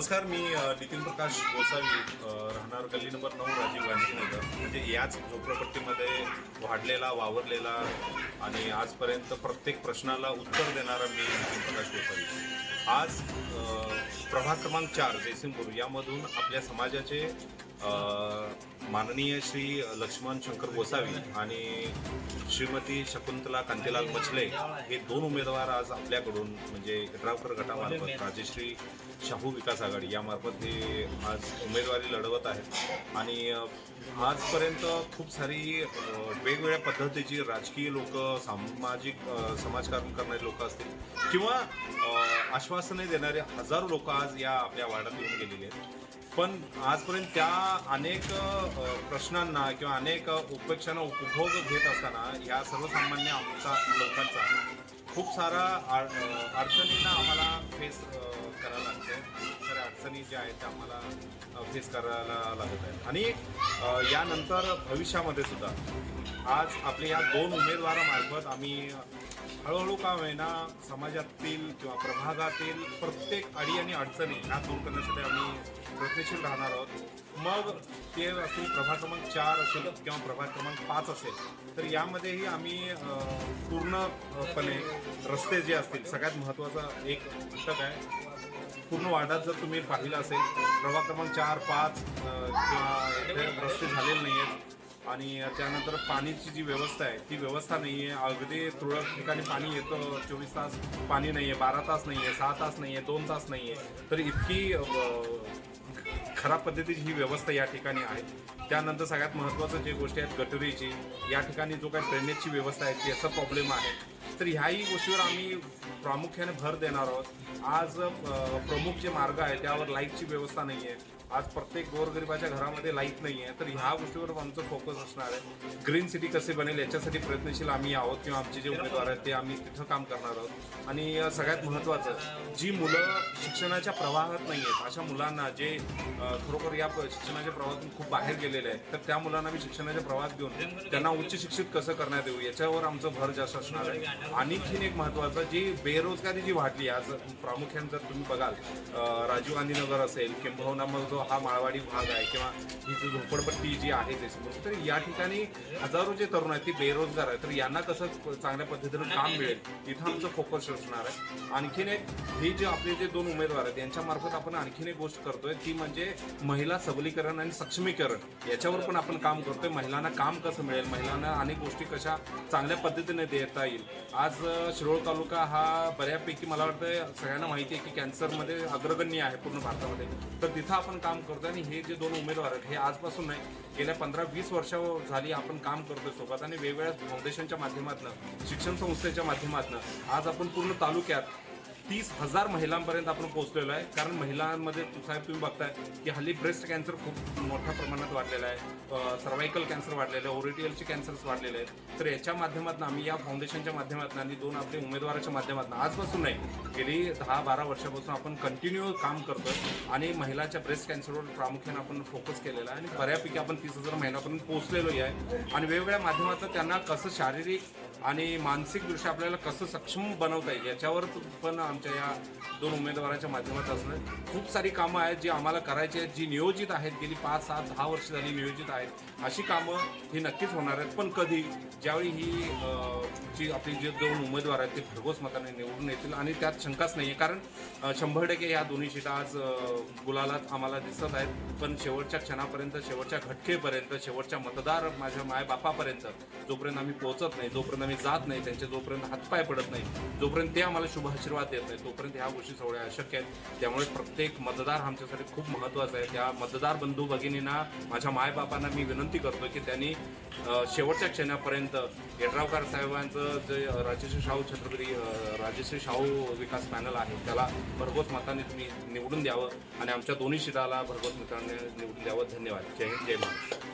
नमस्कार मी नितीन प्रकाश गोसावी राहणार गल्ली नंबर नऊ राजीव गांधी नगर म्हणजे याच झोपडपट्टीमध्ये वाढलेला वावरलेला आणि आजपर्यंत प्रत्येक प्रश्नाला उत्तर देणारा मी नितीन प्रकाश गोसावी. आज प्रभाग क्रमांक चार जयसिंगपूर यामधून आपल्या समाजाचे माननीय श्री लक्ष्मण शंकर गोसावी आणि श्रीमती शकुंतला कांतीलाल मछले हे दोन उमेदवार आज आपल्याकडून म्हणजे यड्रावकर गटामार्फत राजश्री शाहू विकास आघाडी यामार्फत हे आज उमेदवारी लढवत आहेत. आणि आजपर्यंत खूप सारी वेगवेगळ्या पद्धतीची राजकीय लोक सामाजिक समाजकारण करणारे लोक असतील किंवा आश्वासने देणारे हजारो लोक आज या आपल्या वार्डात येऊन गेलेली आहेत. पण आजपर्यंत त्या अनेक प्रश्नांना किंवा अनेक उपेक्षांना उपभोग घेत असताना या सर्वसामान्य आमचा लोकांचा खूप सारा अडचणींना आम्हाला फेस करायला लागतं अडचणी ज्या आहेत त्या आम्हाला फेस करायला लागत आहेत. आणि यानंतर भविष्यामध्ये सुद्धा आज आपल्या या दोन उमेदवारामार्फत आम्ही हळूहळू का होईना समाजातील किंवा प्रभागातील प्रत्येक अडी आणि अडचणी ह्या दूर करण्यासाठी आम्ही प्रयत्नशील राहणार आहोत. मग ते असेल प्रभाग क्रमांक चार असेल किंवा प्रभाग क्रमांक पाच असेल तर यामध्येही आम्ही पूर्णपणे रस्ते जे असतील सगळ्यात महत्त्वाचा एक घटक आहे. पूर्ण वार्डात जर तुम्ही पाहिलं असेल प्रभाग क्रमांक चार पाच किंवा रस्ते झालेले नाही आहेत आणि त्यानंतर पाण्याची जी व्यवस्था आहे ती व्यवस्था नाही आहे अगदी तुरळक ठिकाणी पाणी येतं चोवीस तास पाणी नाही आहे बारा तास नाही आहे सहा तास नाही आहे दोन तास नाही आहे तर इतकी खराब पद्धतीची ही व्यवस्था या ठिकाणी आहे. त्यानंतर सगळ्यात महत्त्वाचं जे गोष्टी आहेत गटरीची या ठिकाणी जो काही ड्रेनेजची व्यवस्था आहे त्याचा प्रॉब्लेम आहे. तर ह्याही गोष्टीवर आम्ही प्रामुख्याने भर देणार आहोत. आज प्रमुख जे मार्ग आहे त्यावर लाईटची व्यवस्था नाही आहे आज प्रत्येक गोरगरिबाच्या घरामध्ये लाइट नाही आहे तर ह्या गोष्टीवर आमचं फोकस असणार आहे. ग्रीन सिटी कसे बनेल याच्यासाठी प्रयत्नशील आम्ही आहोत किंवा आमचे जे उमेदवार आहेत ते आम्ही तिथं काम करणार आहोत. आणि सगळ्यात महत्त्वाचं जी मुलं शिक्षणाच्या प्रवाहात नाही आहेत अशा मुलांना जे खरोखर या प- शिक्षणाच्या प्रवाहातून खूप बाहेर गेलेले आहेत तर त्या मुलांना मी शिक्षणाच्या प्रवाहात घेऊन त्यांना उच्च शिक्षित कसं करण्यात येऊ याच्यावर आमचं भर जास्त असणार आहे. आणखीन एक महत्त्वाचं जी बेरोजगारी जी वाढली आज प्रामुख्याने जर तुम्ही बघाल राजीव गांधी नगर असेल किंबहुना मग जो हा माळवाडी भाग आहे किंवा ही जी झोपडपट्टी जी आहे जयसिंगपूर तर या ठिकाणी हजारो जे तरुण आहेत ती बेरोजगार आहेत. तर यांना कसं चांगल्या पद्धतीनं काम मिळेल इथं आमचं फोकस असणार आहे. आणखीन एक ही जे आपले जे दोन उमेदवार आहेत यांच्यामार्फत आपण आणखीन एक गोष्ट करतोय ती म्हणजे महिला सबलीकरण आणि सक्षमीकरण याच्यावर पण आपण काम करतोय. महिलांना काम कसं मिळेल? महिलांना अनेक गोष्टी कशा चांगल्या पद्धतीने देता येईल? आज शिरोळ तालुका हा बऱ्यापैकी मला वाटतं सगळ्यांना माहिती आहे की कॅन्सरमध्ये अग्रगण्य आहे पूर्ण भारतामध्ये. तर तिथं आपण काम करतो आणि हे जे दोन उमेदवार आहेत हे आजपासून नाही गेल्या पंधरा वीस वर्ष झाली आपण काम करतोय सोबत. आणि वेगवेगळ्या फाउंडेशनच्या माध्यमातून शिक्षण संस्थेच्या माध्यमातून आज आपण पूर्ण तालुक्यात तीस हजार महिलांपर्यंत आपण पोहोचलेलो आहे. कारण महिलांमध्ये साहेब तुम्ही बघताय की हल्ली ब्रेस्ट कॅन्सर खूप मोठ्या प्रमाणात वाढलेला आहे. सर्वायकल कॅन्सर वाढलेलं आहे ओरिटियलचे कॅन्सर्स वाढलेले आहेत. तर याच्या माध्यमातून आम्ही या फाउंडेशनच्या माध्यमातून आणि दोन आपले उमेदवाराच्या माध्यमातून आजपासून नाही गेली दहा बारा वर्षापासून आपण कंटिन्यू काम करतोय आणि महिलाच्या ब्रेस्ट कॅन्सरवर प्रामुख्याने आपण फोकस केलेला आहे आणि बऱ्यापैकी आपण तीस हजार महिलापर्यंत पोहोचलेलोही आहे. आणि वेगवेगळ्या माध्यमातून त्यांना कसं शारीरिक आणि मानसिकदृष्ट्या आपल्याला कसं सक्षम बनवता येईल याच्यावर पण आमच्या या दोन उमेदवाराच्या माध्यमात असणं खूप सारी कामं आहेत जी आम्हाला करायची आहेत जी नियोजित आहेत. गेली पाच सात दहा वर्ष झाली नियोजित आहेत. अशी कामं ही नक्कीच होणार आहेत. पण कधी ज्यावेळी ही जी आपली जे दोन उमेदवार आहेत ते भरघोस मताने निवडून येतील आणि त्यात शंकाच नाही आहे कारण शंभर टक्के या दोन्ही शिटा आज गुलालात आम्हाला दिसत आहेत. पण शेवटच्या क्षणापर्यंत शेवटच्या घटकेपर्यंत शेवटच्या मतदार माझ्या मायबापापर्यंत जोपर्यंत आम्ही पोहोचत नाही जोपर्यंत आम्ही जात नाही त्यांचे जोपर्यंत हातपाय पडत नाही जोपर्यंत ते आम्हाला शुभ आशीर्वाद देत आहे. तोपर्यंत ह्या गोष्टी सगळ्या अशक्य आहेत त्यामुळे प्रत्येक मतदार आमच्यासाठी खूप महत्त्वाचा आहे. त्या मतदार बंधू भगिनींना माझ्या मायबापांना मी विनंती करतो की त्यांनी शेवटच्या क्षणापर्यंत येड्रावकर साहेबांचं जे राजश्री शाहू छत्रपती राजेश्री राजश्री शाहू विकास पॅनल आहे त्याला भरघोस मताने तुम्ही निवडून द्यावं आणि आमच्या दोन्ही शिराला भरघोस मित्रांनी निवडून द्यावं. धन्यवाद. जय हिंद जय महाराष्ट्र.